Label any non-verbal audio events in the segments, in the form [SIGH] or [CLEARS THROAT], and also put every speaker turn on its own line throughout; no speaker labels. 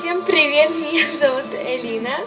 Всем привет, меня зовут Элина.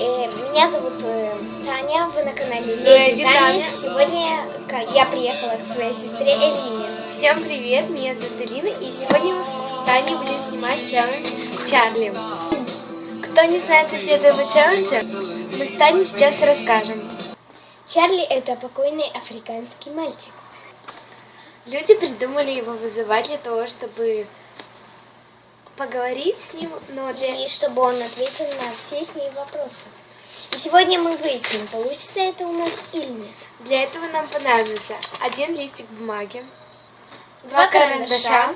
Э, Меня зовут э, Таня, вы на канале
Леди
Леди Таня.
Таня.
Сегодня я приехала к своей сестре Элине.
Всем привет, меня зовут Элина, и сегодня мы с Таней будем снимать челлендж Чарли. Кто не знает суть этого челленджа, мы с Таней сейчас расскажем.
Чарли это покойный африканский мальчик.
Люди придумали его вызывать для того, чтобы поговорить с ним, но для...
И чтобы он ответил на все их вопросы. И сегодня мы выясним, получится это у нас или нет.
для этого нам понадобится один листик бумаги,
Два карандаша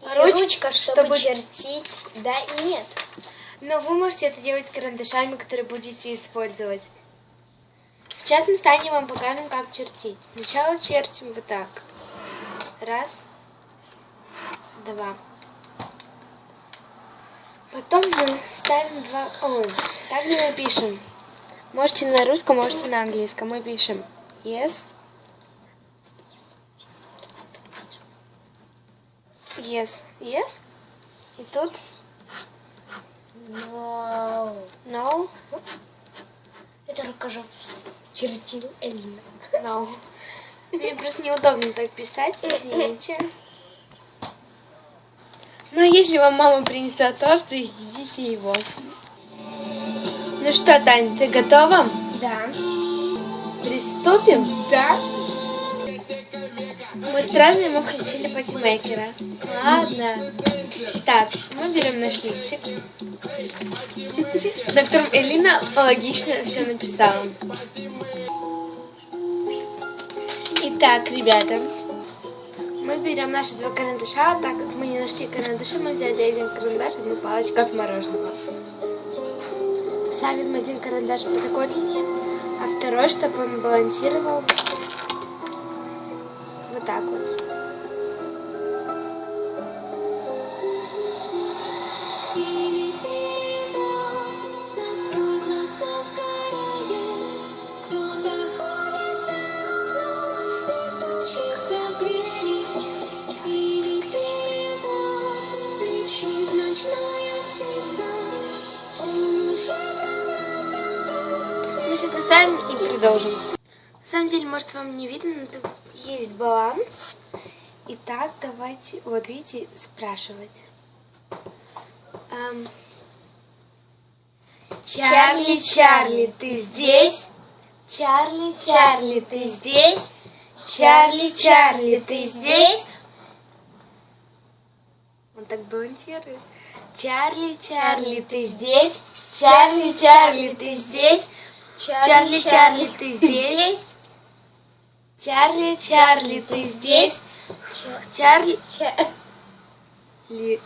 и
Ручка,
ручка, чтобы,
чтобы-
чертить да и нет.
но вы можете это делать карандашами, которые будете использовать. Сейчас мы с Таней вам покажем, как чертить. Сначала чертим вот так. Раз, два. Потом мы ставим два... Ой, также напишем. Можете на русском, можете на английском. Мы пишем yes. Yes, yes. И тут
Вау.
no,
Это рукожоп чертил Элина.
no. Мне просто неудобно так писать, извините. Но если вам мама принесет торт, то едите его. Ну что, Тань, ты готова?
Да.
Приступим?
Да.
Мы с разными включили патимейкера. Ладно. Так, мы берем наш листик, на котором Элина логично все написала. Итак, ребята, мы берем наши два карандаша, так как мы не нашли карандаша, мы взяли один карандаш, одну палочку от мороженого. Ставим один карандаш по такой линии, а второй, чтобы он балансировал вот так вот. Сейчас поставим и продолжим. На самом деле, может, вам не видно, но тут есть баланс. Итак, давайте, вот видите, спрашивать. Эм, Чарли, Чарли, ты здесь? Чарли, Чарли, ты здесь? Чарли, Чарли, ты здесь? Он так балансирует. Чарли, Чарли, ты здесь? Чарли, Чарли, ты здесь? Чарли, Чарли, ты здесь? Чарли, Чарли, ты здесь? Чарли, Чарли.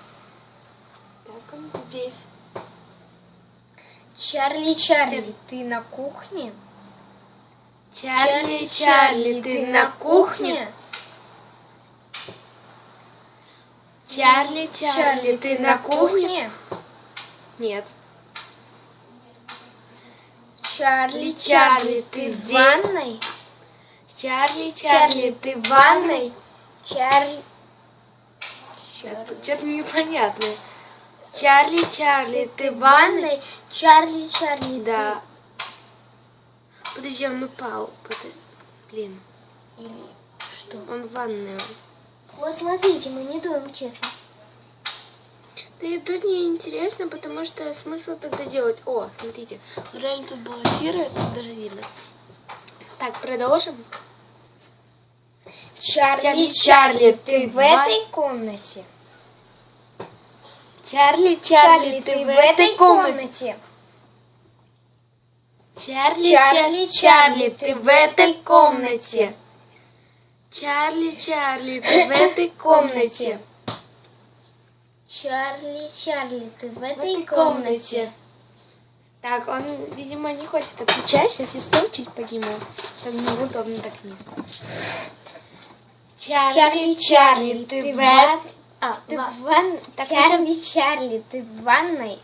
Так он здесь.
Чарли, Чарли, ты на кухне?
Чарли, Чарли, ты на кухне? Чарли, Чарли, ты на кухне? Нет.
Чарли,
Чарли, ты
в ванной?
Чарли, Чарли, ты в ванной?
Чарли,
Что-то непонятно. Чарли, Чарли, ты в ванной?
Чарли, Чарли,
Да. Подожди, он упал. Под- Блин,
что?
он в ванной.
Вот смотрите, мы не думаем честно.
Да и тут не интересно, потому что смысл тогда делать. О, смотрите, он реально тут балансирует, тут даже видно. Так, продолжим.
Чарли,
Чарли,
Чарли,
Чарли,
ты
ты
в этой комнате?
Чарли, Чарли, ты в этой [LAUGHS] комнате. Чарли, Чарли, Чарли, ты в этой комнате. Чарли, Чарли, ты в этой комнате.
Чарли, Чарли, ты в
В
этой
этой
комнате?
комнате. Так, он, видимо, не хочет отвечать. Сейчас я стол чуть подниму, чтобы неудобно так низко. Чарли, Чарли, ты в
ва-
этой... А,
Ты в ванной?
Так, мы
Чарли, Чарли, ты в ванной?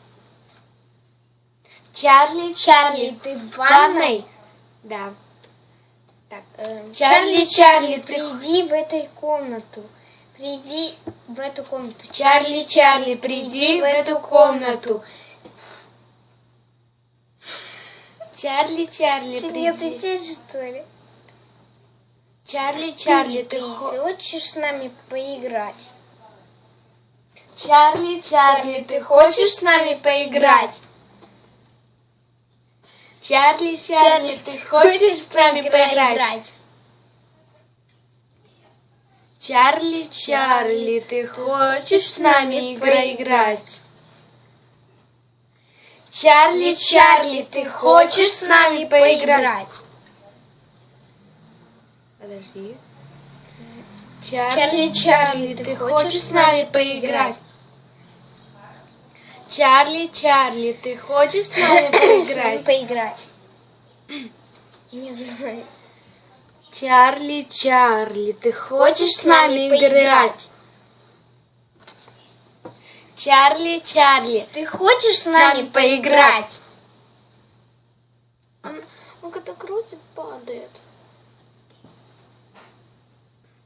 Чарли, Чарли,
ты в
ванной? Да. Так.
Эм,
Чарли, Чарли, ты...
приди в этой комнату. Приди в эту комнату.
Чарли, Чарли, приди в эту комнату. Чарли, Чарли,
не
приди.
отвечать, что ли?
Чарли, Чарли, ты
Ты
хо-
хочешь с нами поиграть?
Чарли, Чарли, ты хочешь с нами поиграть? Чарли, Чарли, ты хочешь с нами поиграть? Чарли, Чарли, ты хочешь с нами поиграть? Чарли, Чарли, ты хочешь с нами поиграть? Подожди. Чарли, Чарли, ты хочешь с нами поиграть? Чарли, Чарли, ты хочешь с нами [COUGHS] поиграть?
поиграть. [COUGHS] Не знаю.
Чарли, Чарли, ты хочешь с нами играть? Чарли, Чарли,
Ты хочешь с
нами поиграть? Он, он когда крутит, падает.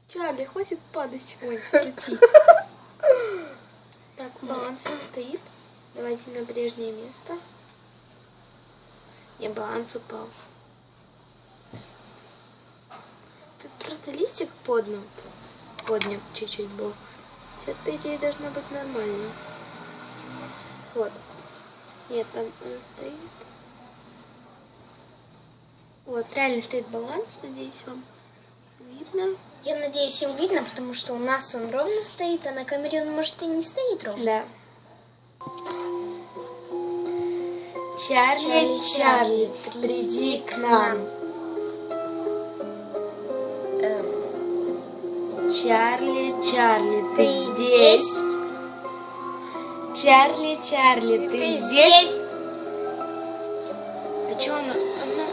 Чарли, хватит падать. Ой, крутить. [LAUGHS] Так, баланс стоит. Давайте на прежнее место. Не, баланс упал. Тут просто листик поднят. Поднят чуть-чуть был. Сейчас, по идее, должно быть нормально. Вот. Нет, там он стоит. Вот, реально стоит баланс, надеюсь, вам видно.
Я надеюсь, им видно, потому что у нас он ровно стоит, а на камере он, может, и не стоит ровно.
Да. Чарли, Чарли, приди к нам. Чарли, Чарли, ты
Ты
здесь? Чарли, Чарли, ты,
Ты
здесь? А что она? она...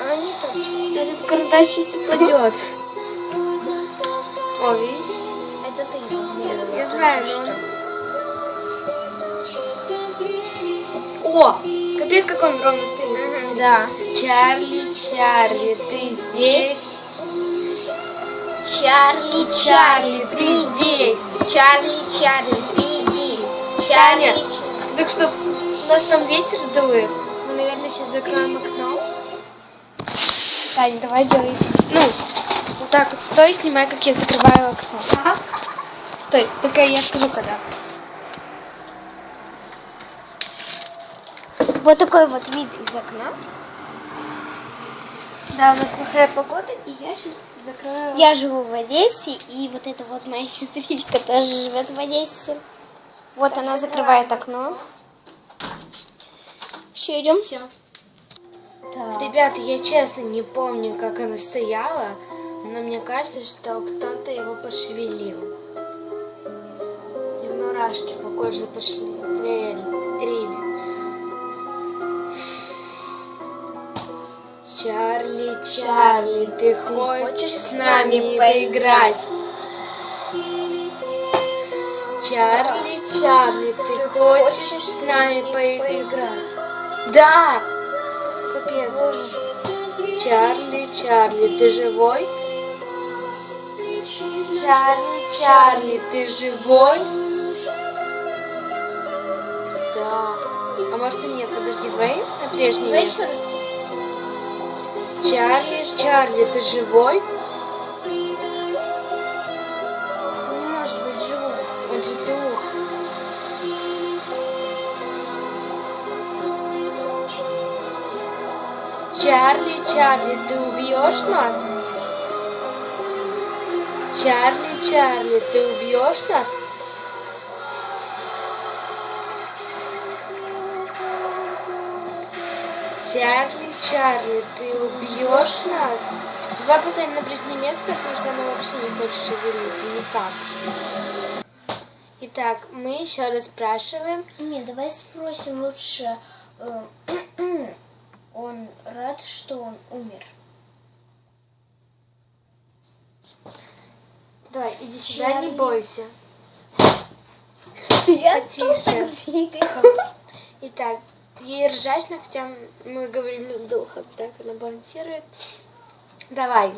а не точно.
Этот карандаш сейчас упадет. О, видишь?
Это ты подвинула.
Я знаю,
что.
О, капец, как он ровно стоит.
Да.
Чарли, Чарли, ты здесь?
Чарли,
Чарли, здесь?
Чарли, Чарли, приди.
Таня,
Чарли, Чарли.
так что у нас там ветер дует. Мы, наверное, сейчас закроем окно. Таня, давай делай. Ну, вот так вот стой, снимай, как я закрываю окно. Ага. Стой, только я скажу, когда.
Вот такой вот вид из окна.
Да, у нас плохая погода, и я сейчас закрою.
Я живу в Одессе, и вот эта вот моя [LAUGHS] сестричка тоже живет в Одессе. Вот она закрывает окно. Все, идем.
Все.
Так.
Ребята, я честно не помню, как оно стояло, но мне кажется, что кто-то его пошевелил. И мурашки по коже пошли. Реально. Чарли, Чарли, ты хочешь с нами поиграть? Чарли, Чарли, ты хочешь с нами поиграть? Да! Капец. Чарли, Чарли, ты живой? Чарли, Чарли, ты живой? Да. А может и нет, подожди, давай на прежнее
Давай
место.
еще раз.
Чарли, Чарли, ты живой?
Не может быть живой.
Он же дух. Чарли, Чарли, ты убьешь нас? Чарли, Чарли, ты убьешь нас? Чарли, Чарли, ты убьешь нас? Давай поставим на прежнее место, потому что оно вообще не хочет шевелиться никак. Итак, мы еще раз спрашиваем.
Не, давай спросим лучше. э, [CLEARS THROAT] Он рад, что он умер.
Давай, иди сюда, не
Чарли.
бойся. [LAUGHS]
Я
Потише. Итак, ей ржачно, хотя мы говорим духом, так она балансирует. Давай.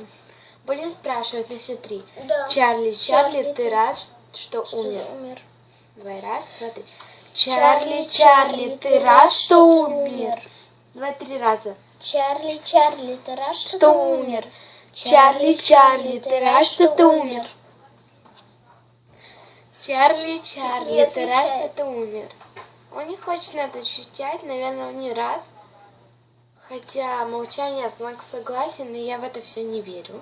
Будем спрашивать на счет три.
Да.
Чарли, Чарли,
Чарли,
ты
ты
рад, что
Что
умер?
ты умер.
Давай, раз, два, три. Чарли, Чарли, ты рад, что умер? Два, три раза.
Чарли, Чарли, ты рад, что,
Что
ты
умер? Чарли, Чарли, ты рад, что ты умер? Чарли, Чарли, ты рад, что ты умер? Он не хочет на это ощущать, наверное, он не рад. Хотя молчание знак согласия, но я в это все не верю.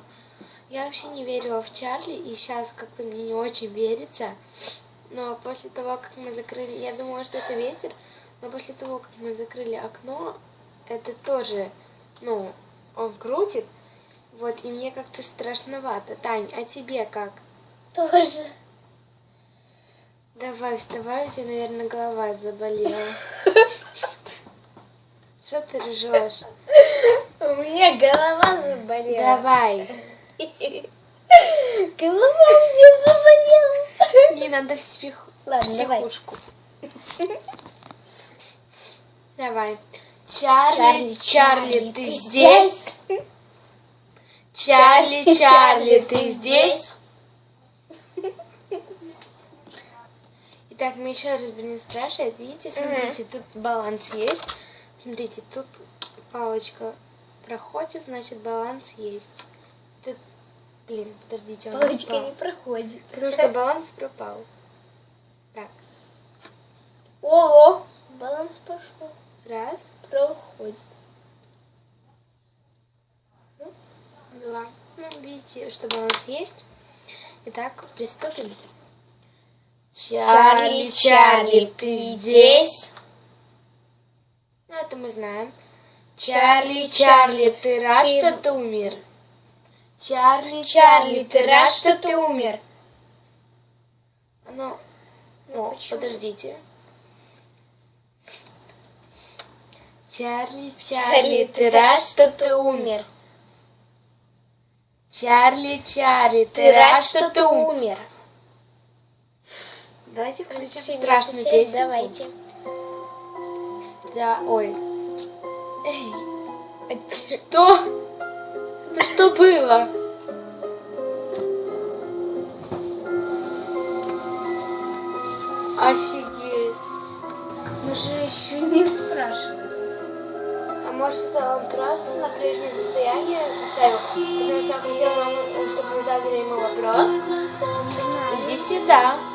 Я вообще не верила в Чарли, и сейчас как-то мне не очень верится. Но после того, как мы закрыли, я думала, что это ветер, но после того, как мы закрыли окно, это тоже, ну, он крутит. Вот, и мне как-то страшновато. Тань, а тебе как?
Тоже.
Давай, вставай, у тебя, наверное, голова заболела. [LAUGHS] Что ты ржешь?
У меня голова заболела.
Давай. [LAUGHS]
Голова у меня заболела.
Не надо в псих...
Ладно, давай.
психушку. Давай. Чарли, Чарли, ты здесь? Чарли, Чарли, ты здесь? [LAUGHS] Итак, мы еще раз будем спрашивать. Видите, смотрите, тут баланс есть. Смотрите, тут палочка проходит, значит баланс есть. Тут, блин, подождите, он
Палочка
упал.
не проходит.
Потому что баланс пропал. Так,
Ого. Баланс пошел.
раз,
Проходит.
два. Ну, видите, что баланс есть. Итак, приступим.
Чарли, Чарли, ты здесь?
Ну, это мы знаем. Чарли, Чарли, ты рад,
Ты-
что ты умер? Чарли,
Чарли, ты рад, что ты умер?
Ну, ну,
почему?
подождите. Чарли,
Чарли, ты рад, что ты умер?
Чарли, Чарли,
Ты рад, что ты умер?
Давайте включим
Решили
страшную песню.
Давайте.
Да, ой. Эй, что? Это что было? Офигеть.
Мы же еще не спрашивали.
А может, он просто на прежнее состояние поставил? Потому что я хотела, чтобы мы задали ему вопрос. Иди сюда.